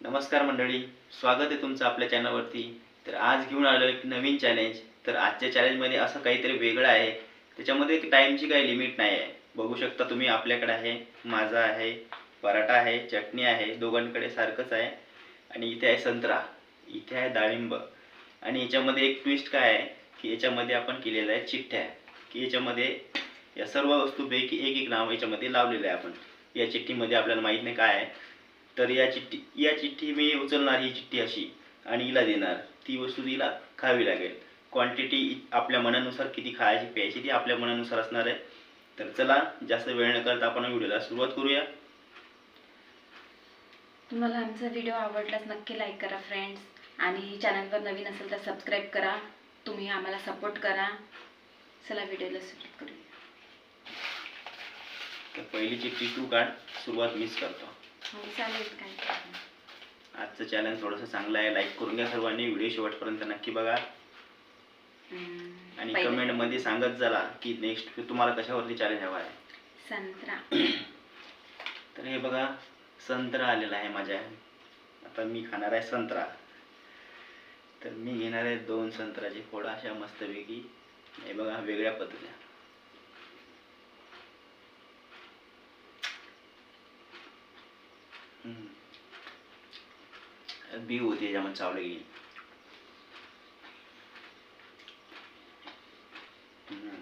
नमस्कार मंडळी स्वागत आहे तुमचं आपल्या चॅनलवरती. तर आज घेऊन आलो एक नवीन चॅलेंज तर आजच्या चॅलेंजमध्ये असं काहीतरी वेगळं आहे. त्याच्यामध्ये टाईमची काही लिमिट नाही आहे. बघू शकता तुम्ही आपल्याकडे आहे माझा आहे पराठा आहे चटणी आहे दोघांकडे सारखंच आहे. आणि इथे आहे संत्रा इथे आहे डाळिंब. आणि याच्यामध्ये एक ट्विस्ट काय आहे की याच्यामध्ये आपण केलेलं आहे चिठ्ठ्या. की याच्यामध्ये या सर्व वस्तूपैकी एक एक नाव याच्यामध्ये लावलेलं आहे आपण. या चिठ्ठीमध्ये आपल्याला माहीत नाही काय आहे. तर या चिठ्ठी या चिठ्ठी मी उचलणार ही चिठ्ठी अशी. आणि हिला देणार. ती वस्तू तिला खावी लागेल. क्वांटिटी आपल्या मनानुसार किती खायची प्यायची ती आपल्या मनानुसार असणार आहे. तर चला जास्त वेळ न करता आपण व्हिडिओला सुरुवात करूया. तुम्हाला आमचा व्हिडिओ आवडलाच नक्की लाईक करा फ्रेंड्स आणि चॅनलवर नवीन असेल तर सबस्क्राईब करा. तुम्ही आम्हाला सपोर्ट करा. चला व्हिडिओला सुरुवात करूया. तर पहिली चिठ्ठी तू काढ. सुरुवात मीच करतो. चालेल काय problem. आजचं चॅलेंज थोडंसं चांगलं आहे लाईक करून घ्या सर्वांनी व्हिडिओ शेवटपर्यंत नक्की बघा. आणि पहिलं. कमेंटमध्ये सांगत चला की नेक्स्ट तुम्हाला कशावरती चॅलेंज हवा आहे. संत्रा. तर हे बघा संत्रा आलेला आहे माझ्या. आता मी खाणार आहे संत्रा. तर मी घेणार आहे दोन संत्र्याचे फोड अशा मस्तपैकी. हे बघा वेगळ्या पद्धतीने. बी होती याच्यामध्ये चावलं हम्म.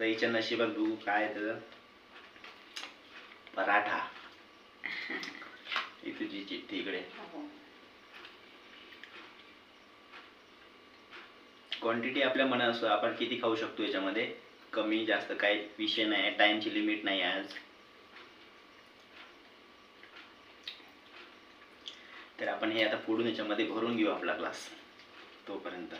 तर हिच्या नशिबात बघू काय त्याचं पराठा ही तुझी चिठ्ठी इकडे. क्वांटिटी आपल्या मनानुसार आपण किती खाऊ शकतो याच्यामध्ये? कमी जास्त काही विषय नाही. आहे टाईमची लिमिट नाही आज. तर आपण हे आता फोडून याच्यामध्ये भरून घेऊ आपला ग्लास तोपर्यंत.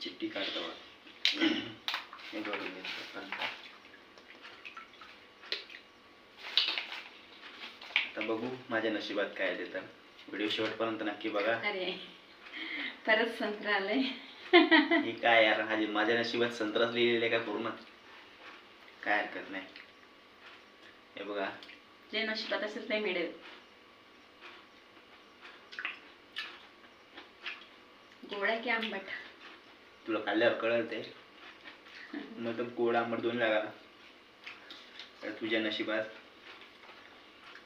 चिठ्ठी काढतो बघ. माझ्या नशिबात काय आहे ते तर. व्हिडिओ शेवटपर्यंत नक्की बघा. अरे परत संत्रा आलंय. हे काय यार हा माझ्या नशिबात संत्राच लिहिलेलं आहे का पूर्ण? काय हरकत नाही. हे बघा. जे नशिबात असेल ते मिळेल. गोड आहे की आंबट? तुला खाल्ल्यावर कळलं ते. मग गोड आंबट दोन्ही लागाला तर तुझ्या नशिबात.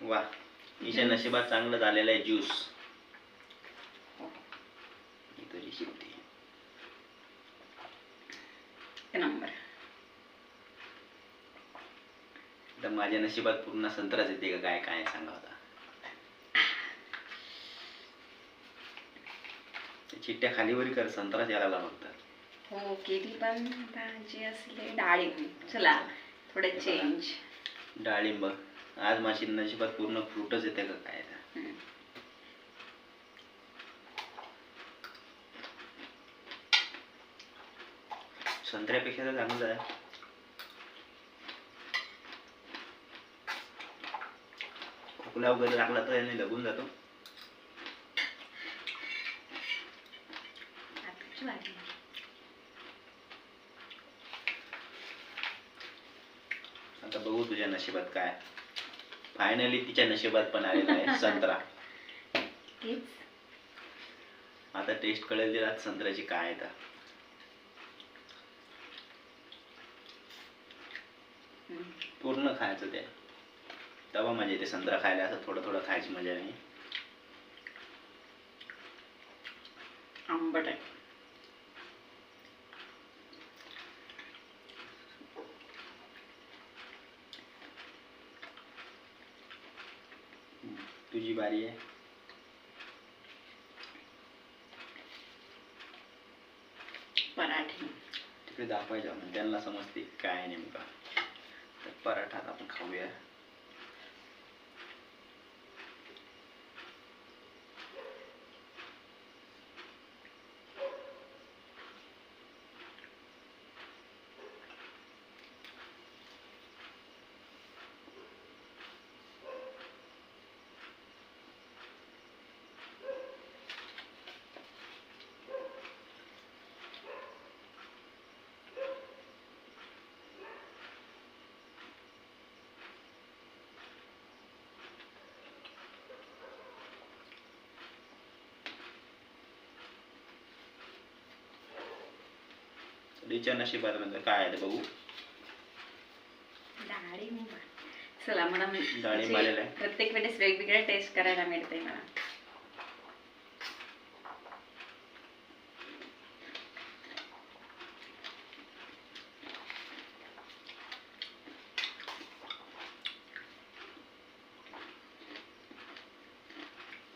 वा. हिच्या Juice. नशिबात चांगलं झालेलं आहे ज्यूस. ही तर माझ्या नशिबात पूर्ण संत्राच येते का काय काय सांगा होता चिट्ट्या खालीवरी कर संत्राच यायला लागला फक्त. हो केली पण आता जे असले. डाळिंब. चला थोडं चेंज डाळिंब. आज माझी नशिबात पूर्ण फ्रूटच येते का काय? संत्र्यापेक्षा तर चांगलं आहे. खोकला वगैरे लागला तर याने लगून जातो. आता बघू तुझ्या नशिबात काय फायनली तिच्या नशिबात पण आलेला आहे संत्रा. आता टेस्ट कळेल तिला संत्र्याची काय आहे. पूर्ण खायचं ते. तेव्हा मजा येते संत्रा खायला असं थोडं थोडं खायची मजा नाही. आंबट आहे. तुझी बारी आहे पराठे तिकडे दाखवायचं म्हणजे त्यांना समजते काय नेमका. तर पराठा आपण खाऊया. तिच्या नशिबात म्हणजे काय आहे ते बघू. डाळिंब चला मला म्हणजे डाळिंब आलेलं आहे. प्रत्येक वेळेस वेगवेगळ्या टेस्ट करायला मिळते मला.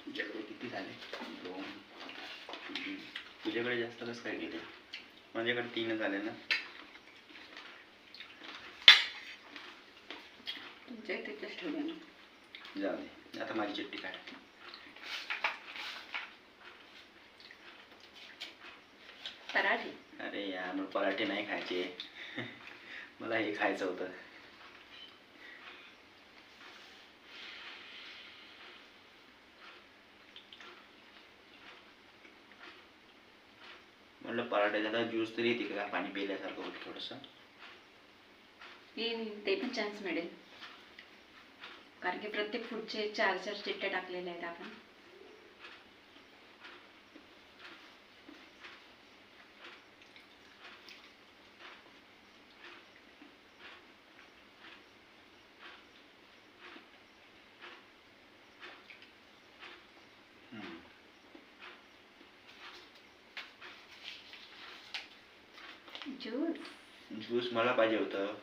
तुझ्याकडे किती झाले? दोन. तीन. तुझ्याकडे जास्त कसं काय गेले माझ्याकडे तीन झाले ना. तुमच्या ठेवले जाऊ दे. आता माझी चिट्टी काढ. पराठे? अरे यार मला पराठे नाही खायचे. मला हे खायचं होतं. पराठे झाला ज्यूस तरी येते का? पाणी पिल्यासारखं होतं थोडंसं. येईन ते पण चान्स मिळेल. कारण की प्रत्येक फूडचे चार चार चिट्टे टाकलेले आहेत आपण. ज्यूस ज्यूस मला पाहिजे होतं.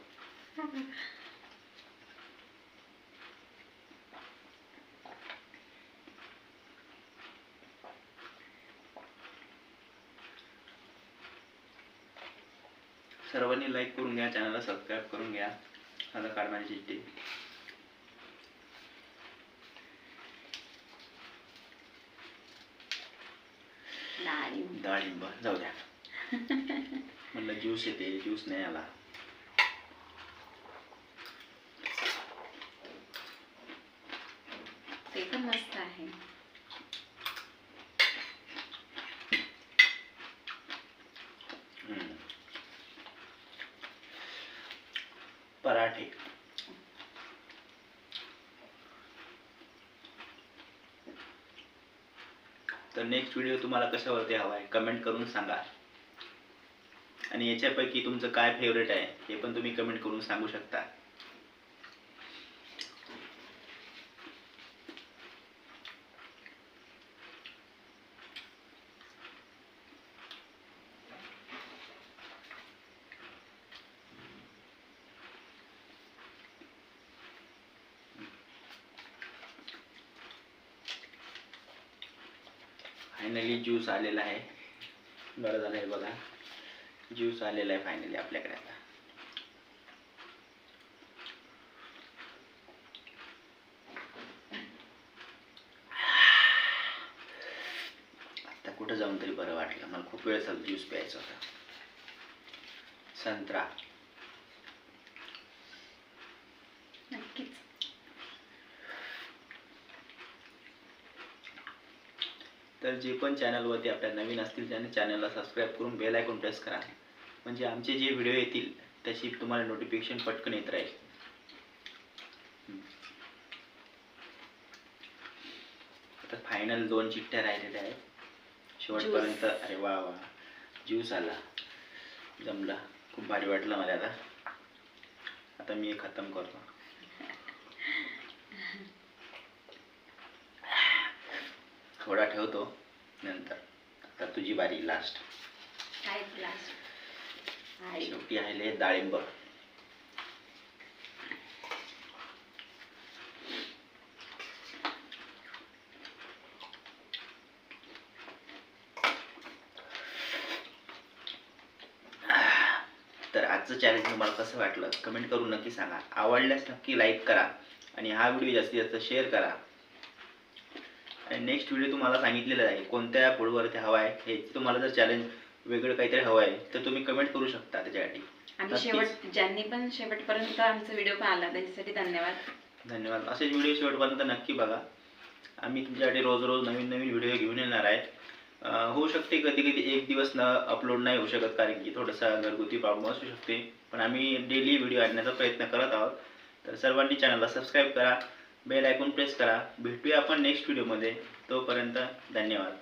सर्वांनी लाईक करून घ्या चॅनलला सबस्क्राईब करून घ्या. आता काढ माझी चिठ्ठी डाळिंब. डाळिंब. जाऊ द्या. म्हणलं ज्यूस येते ज्यूस नाही आला. ते पण मस्त आहे. पराठे. तर नेक्स्ट व्हिडिओ तुम्हाला कशावरती हवा आहे? कमेंट करून सांगा. आणि याच्यापैकी तुमचं काय फेवरेट आहे हे पण तुम्ही कमेंट करून सांगू शकता. फायनली ज्यूस आलेला आहे. बरं झालं आहे बघा. ज्यूस आलेला आहे फायनली आपल्याकडे आता. आता कुठं जाऊन तरी बरं वाटलं. मला खूप वेळ ज्यूस प्यायचा होता. संत्रा. तर जे पण चॅनलवरती आपल्या नवीन असतील त्याने चॅनलला सबस्क्राईब करून बेल आयकॉन प्रेस करा. म्हणजे आमचे जे व्हिडिओ येतील त्याची तुम्हाला नोटिफिकेशन पटकन येत राहील. आता फायनल दोन चिठ्ठ्या राहिलेल्या आहेत. शेवटपर्यंत अरे वा वा. ज्यूस आला. जमला. खूप भारी वाटलं मला आता. आता मी हे खतम करतो. थोडा ठेवतो नंतर. आता तुझी बारी लास्ट शेवटी आहे डाळिंब. तर आजचं चॅलेंज तुम्हाला कसं वाटलं? कमेंट करून नक्की सांगा. आवडल्यास नक्की लाईक करा. आणि हा व्हिडिओ जास्तीत जास्त शेअर करा. आणि नेक्स्ट व्हिडिओ तुम्हाला सांगितलेलं आहे कोणत्या फूडवरती हवा आहे हे तुम्हाला जर चॅलेंज वेगळं काहीतरी हवं आहे तर तुम्ही कमेंट करू शकता त्याच्यासाठी. आणि नक्कीच. शेवट ज्यांनी पण शेवटपर्यंत आमचा व्हिडिओ पाहिला त्यांच्यासाठी धन्यवाद. धन्यवाद. असेच व्हिडिओ शेवटपर्यंत नक्की बघा. आम्ही तुमच्यासाठी रोज रोज नवीन नवीन व्हिडिओ घेऊन येणार आहेत. अं, होऊ शकते कधी कधी एक दिवस न अपलोड नाही होऊ शकत कारण की थोडासा घरगुती प्रॉब्लेम असू शकते. पण आम्ही डेली व्हिडिओ आणण्याचा प्रयत्न करत आहोत. तर सर्वांनी चॅनलला सबस्क्राईब करा. बेल आयकॉन प्रेस करा. भेटूया आपण नेक्स्ट व्हिडिओमध्ये तोपर्यंत धन्यवाद.